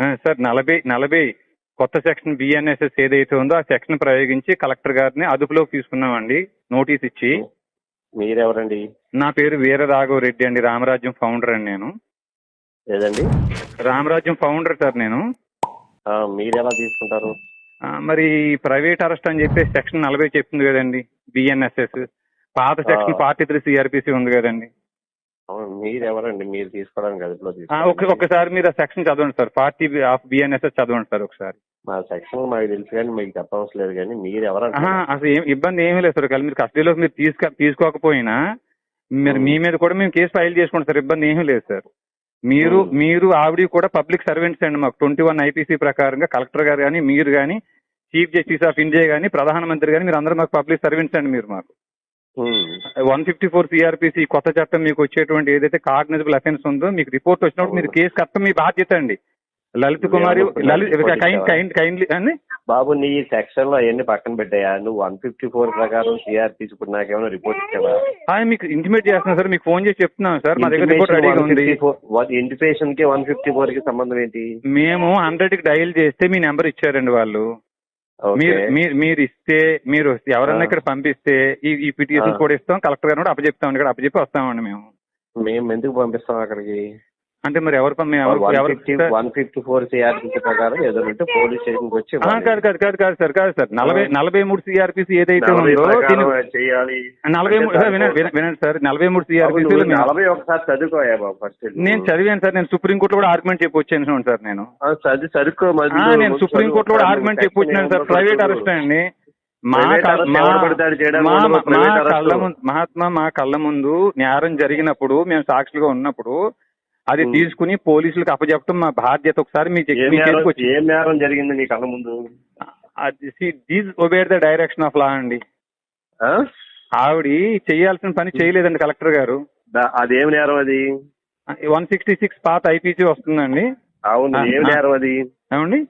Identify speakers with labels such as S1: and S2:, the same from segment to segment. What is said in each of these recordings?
S1: Sir నలభై నలభై కొత్త సెక్షన్ బిఎన్ఎస్ఎస్ ఏదైతే ఉందో ఆ సెక్షన్ ప్రయోగించి కలెక్టర్ గారిని అదుపులోకి తీసుకున్నామండి నోటీస్ ఇచ్చి.
S2: మీరెవరండి?
S1: నా పేరు వీర రాఘవ రెడ్డి అండి రామరాజ్యం ఫౌండర్ అండి నేను.
S2: ఏదండి?
S1: రామరాజ్యం ఫౌండర్ సార్ నేను.
S2: మీరు ఎలా తీసుకుంటారు?
S1: మరి ప్రైవేట్ అరెస్ట్ అని చెప్పి సెక్షన్ నలభై చెప్తుంది కదండి బిఎన్ఎస్ఎస్ పాత సెక్షన్. ఫార్టీ త్రీ సిఆర్పిసి ఉంది కదండి.
S2: అవును, మీరెవరండి? మీరు తీసుకోవడానికి
S1: ఒకసారి మీరు ఆ సెక్షన్ చదవండి సార్. ఫార్టీ ఆఫ్ బిఎన్ఎస్ఎస్ చదవండి సార్ ఒకసారి.
S2: మా సెక్షన్ మాకు తెలుసు కానీ మీకు చెప్పవలసిన లేదు కానీ మీరు
S1: ఆహా,
S2: ఎవరంటారు
S1: అసలు ఏం ఇబ్బంది ఏమీ లేదు సార్. ఒకవేళ మీరు కస్టడీలోకి మీరు తీసుకో తీసుకోకపోయినా మీరు మీ మీద కూడా మేము కేసు ఫైల్ చేసుకుంటాం సార్. ఇబ్బంది ఏమీ లేదు సార్. మీరు. మీరు ఆవిడ కూడా పబ్లిక్ సర్వెంట్స్ అండి మాకు. ట్వంటీ వన్ ఐపీసీ ప్రకారంగా కలెక్టర్ గారు కానీ మీరు కానీ చీఫ్ జస్టిస్ ఆఫ్ ఇండియా కానీ ప్రధానమంత్రి కానీ మీరు అందరూ మాకు పబ్లిక్ సర్వెంట్స్ అండి మీరు మాకు. వన్ ఫిఫ్టీ ఫోర్ సిఆర్పిసి కొత్త చట్టం మీకు వచ్చేటువంటి ఏదైతే కాగ్నిజబుల్ అఫెన్స్ ఉందో మీకు రిపోర్ట్ వచ్చినప్పుడు మీరు కేసు కట్టడం మీ బాధ్యత అండి. Lalit Kumari kind? Kind kindly అండి
S2: బాబు నీ సెక్షన్లో అవన్నీ పక్కన పెట్టాయా? నువ్వు వన్ ఫిఫ్టీ ఫోర్ ప్రకారం ఇప్పుడు నాకేమైనా రిపోర్ట్ ఇచ్చావా?
S1: మీకు ఇంటిమేట్ చేస్తున్నాను సార్ మీకు ఫోన్ చేసి చెప్తున్నాను సార్ మా దగ్గర రిపోర్ట్ రెడీగా ఉంది.
S2: ఇంటిపేషన్కి వన్ ఫిఫ్టీ ఫోర్కి సంబంధం ఏంటి?
S1: మేము హండ్రెడ్కి డయల్ చేస్తే మీ నెంబర్ ఇచ్చారండి వాళ్ళు. మీరు మీరు ఇస్తే మీరు ఎవరన్నా. ఇక్కడ పంపిస్తే ఈ పిటిషన్. కూడా ఇస్తాం. కలెక్టర్ గారు కూడా అప్పచెప్తామండి. ఇక్కడ అప్పచెప్పి వస్తామండి మేము.
S2: మేము ఎందుకు పంపిస్తాం అక్కడికి?
S1: అంటే మరి ఎవరు
S2: వన్ ఫిఫ్టీ ఫోర్ ప్రకారం ఏదైనా పోలీస్ స్టేషన్ వచ్చి
S1: కాదు కాదు కాదు కాదు సార్ కాదు సార్. నలభై నలభై మూడు సిఆర్పిసి ఏదైతే ఉందో
S2: చేయాలి.
S1: నలభై వినండి సార్. నలభై మూడు సిఆర్పిసి
S2: నలభై ఒకసారి చదువుకోయా బాబు ఫస్ట్
S1: నేను చదివాను సార్. నేను సుప్రీంకోర్టులో కూడా ఆర్గ్యుమెంట్ చెప్పి వచ్చాను సార్ నేను.
S2: చదివి చదువుకో
S1: నేను సుప్రీం కోర్టులో కూడా ఆర్గ్యుమెంట్ చెప్పి వచ్చినాను సార్. ప్రైవేట్ అరెస్ట్ అండి. మహాత్మా మా కళ్ళ ముందు నేరం జరిగినప్పుడు మేము సాక్షులుగా ఉన్నప్పుడు అది. తీసుకుని పోలీసులకు అప్పచెప్పడం మా బాధ్యత ఒకసారి మీ
S2: ఏం
S1: మీ
S2: నేరం జరిగింది నీ కళ్ళ ముందు?
S1: These obey the direction of law అండి? ఆవిడ చేయాల్సిన పని చేయలేదండి కలెక్టర్ గారు.
S2: అదేం నేరం అది?
S1: వన్ సిక్స్టీ సిక్స్ పాత ఐపీసీ వస్తుందండి.
S2: అవును ఏం. నేరం అది?
S1: ఏమండి?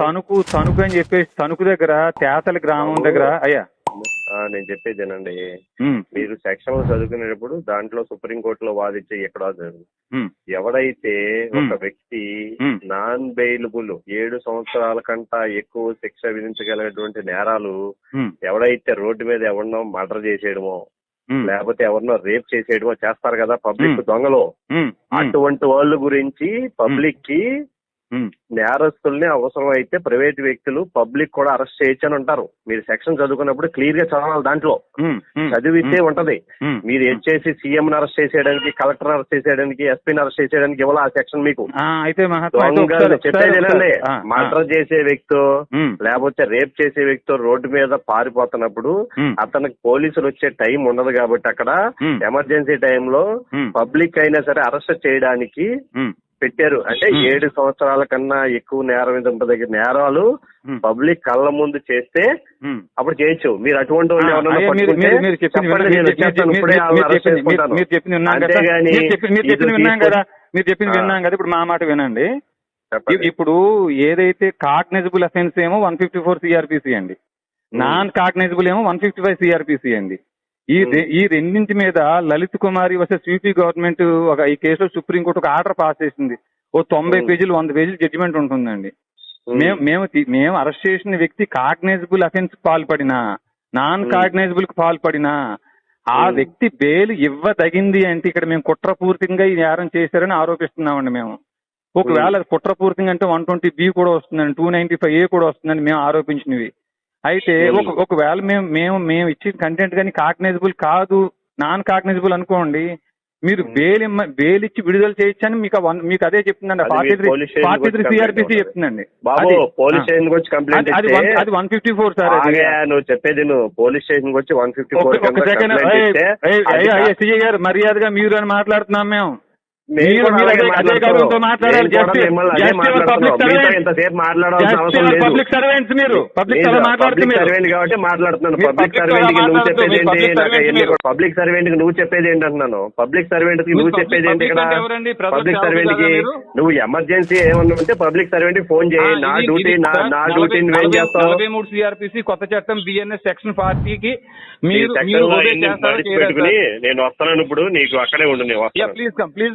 S1: తణుకు తణుకు అని చెప్పేసి తణుకు దగ్గర తేతల గ్రామం దగ్గర అయ్యా
S2: నేను చెప్పేదేనండి మీరు సెక్షన్లో చదువుకునేటప్పుడు దాంట్లో సుప్రీం కోర్టులో వాదించే ఎక్కడ ఎవడైతే ఒక. వ్యక్తి. నాన్ బెయిలబుల్ ఏడు సంవత్సరాల కంట ఎక్కువ శిక్ష విధించగలిగినటువంటి నేరాలు ఎవడైతే రోడ్డు మీద ఎవరినో మర్డర్ చేసేయడమో లేకపోతే ఎవరినో రేప్ చేసేయడమో చేస్తారు కదా పబ్లిక్. దొంగలు అటువంటి వాళ్ళ గురించి
S1: పబ్లిక్కి.
S2: నేరస్తుల్ని అవసరం అయితే ప్రైవేట్ వ్యక్తులు పబ్లిక్ కూడా అరెస్ట్ చేయొచ్చు అని అంటారు. మీరు సెక్షన్ చదువుకున్నప్పుడు క్లియర్గా చదవాలి దాంట్లో. చదివితే ఉంటది. మీరు ఏం చేసి సీఎం అరెస్ట్ చేసేయడానికి కలెక్టర్ అరెస్ట్ చేసేయడానికి ఎస్పీని అరెస్ట్ చేసేయడానికి ఇవ్వాలి ఆ సెక్షన్ మీకు?
S1: అయితే
S2: చెప్పేది మర్డర్ చేసే వ్యక్తో లేకపోతే రేప్ చేసే వ్యక్తో రోడ్డు మీద పారిపోతున్నప్పుడు అతనికి పోలీసులు వచ్చే టైం ఉండదు కాబట్టి అక్కడ ఎమర్జెన్సీ టైంలో పబ్లిక్ అయినా సరే అరెస్ట్ చేయడానికి పెట్టారు. అంటే. ఏడు సంవత్సరాల కన్నా ఎక్కువ నేరం దగ్గర నేరాలు పబ్లిక్ కళ్ళ ముందు చేస్తే. అప్పుడు చేయొచ్చు మీరు అటువంటి
S1: మీరు- చెప్పింది విన్నాం, కదా మీరు చెప్పింది విన్నాం కదా. మీరు చెప్పింది
S2: ఆ.
S1: విన్నాం కదా. ఇప్పుడు మా మాట వినండి. ఇప్పుడు ఏదైతే కాగ్నైజబుల్ అఫెన్స్ ఏమో వన్ ఫిఫ్టీ ఫోర్ సిఆర్పిసి అండి. నాన్ కాగ్నైజబుల్ ఏమో వన్ ఫిఫ్టీ ఫైవ్ సిఆర్పిసి అండి. ఈ ఈ రెండింటి మీద Lalit Kumari versus UP government ఒక ఈ కేసులో సుప్రీంకోర్టు ఒక ఆర్డర్ పాస్ చేసింది ఓ తొంభై. పేజీలు వంద పేజీలు జడ్జిమెంట్ ఉంటుందండి. మేము మేము మేము అరెస్ట్ చేసిన వ్యక్తి కాగ్నైజబుల్ అఫెన్స్ పాల్పడినా నాన్. కాగ్నైజబుల్కి పాల్పడినా ఆ. వ్యక్తి బెయిల్ ఇవ్వదగింది అంటే ఇక్కడ మేము కుట్రపూర్తిగా ఈ నేరం చేశారని ఆరోపిస్తున్నామండి మేము ఒకవేళ కుట్రపూర్తిగా అంటే వన్ ట్వంటీ బి కూడా వస్తుందండి టూ నైన్టీ ఫైవ్ ఏ కూడా వస్తుందని మేము ఆరోపించినవి అయితే. ఒక ఒకవేళ మేము మేము మేము ఇచ్చిన కంటెంట్ కానీ కాగ్నైజబుల్ కాదు నాన్ కాగ్నైజబుల్ అనుకోండి మీరు. బెయిల్ బెయిల్ ఇచ్చి విడుదల చేయొచ్చని మీకు మీకు అదే చెప్తుందండి ఫార్టీ త్రీ ఫార్టీ సిఆర్పిసి. చెప్తుందండి
S2: పోలీస్. స్టేషన్ వచ్చి కంప్లైంట్
S1: అది- వన్- ఫిఫ్టీ ఫోర్ సార్
S2: నువ్వు చెప్పేది నువ్వు పోలీస్ స్టేషన్ వచ్చి వన్ ఫిఫ్టీ ఫోర్
S1: గారు మర్యాదగా మీరు అని మాట్లాడుతున్నాం మేము పబ్లిక్ సర్వెంట్
S2: ఎంతసేపు మాట్లాడాల్సిన అవసరం లేదు.
S1: పబ్లిక్ సర్వెంట్స్ మీరు? పబ్లిక్
S2: నేను
S1: సర్వెంట్ మాట్లాడుతూ
S2: పబ్లిక్
S1: మీరు
S2: సర్వెంట్ కాబట్టి మాట్లాడుతున్నాను. పబ్లిక్ సర్వెంట్కి నువ్వు చెప్పేది ఏంటి. పబ్లిక్ సర్వెంట్కి నువ్వు చెప్పేది ఏంటి అంటున్నాను? పబ్లిక్
S1: సర్వెంట్కి
S2: నువ్వు చెప్పేది ఏంటి ఇక్కడ? పబ్లిక్
S1: సర్వెంట్కి?
S2: నువ్వు ఎమర్జెన్సీ ఏమన్నా ఉంటే పబ్లిక్ సర్వెంట్కి ఫోన్ చేయి. నా డ్యూటీ నా డ్యూటీ నువ్వేం చేస్తావు
S1: నలభై మూడు సిఆర్పిసి కొత్త చట్టం బిఎన్ఎస్ సెక్షన్ ఫార్టీకి మీరు?
S2: నేను వస్తాను ఇప్పుడు నీకు అక్కడే ఉండు నేను
S1: Yeah,
S2: వస్తాను.
S1: please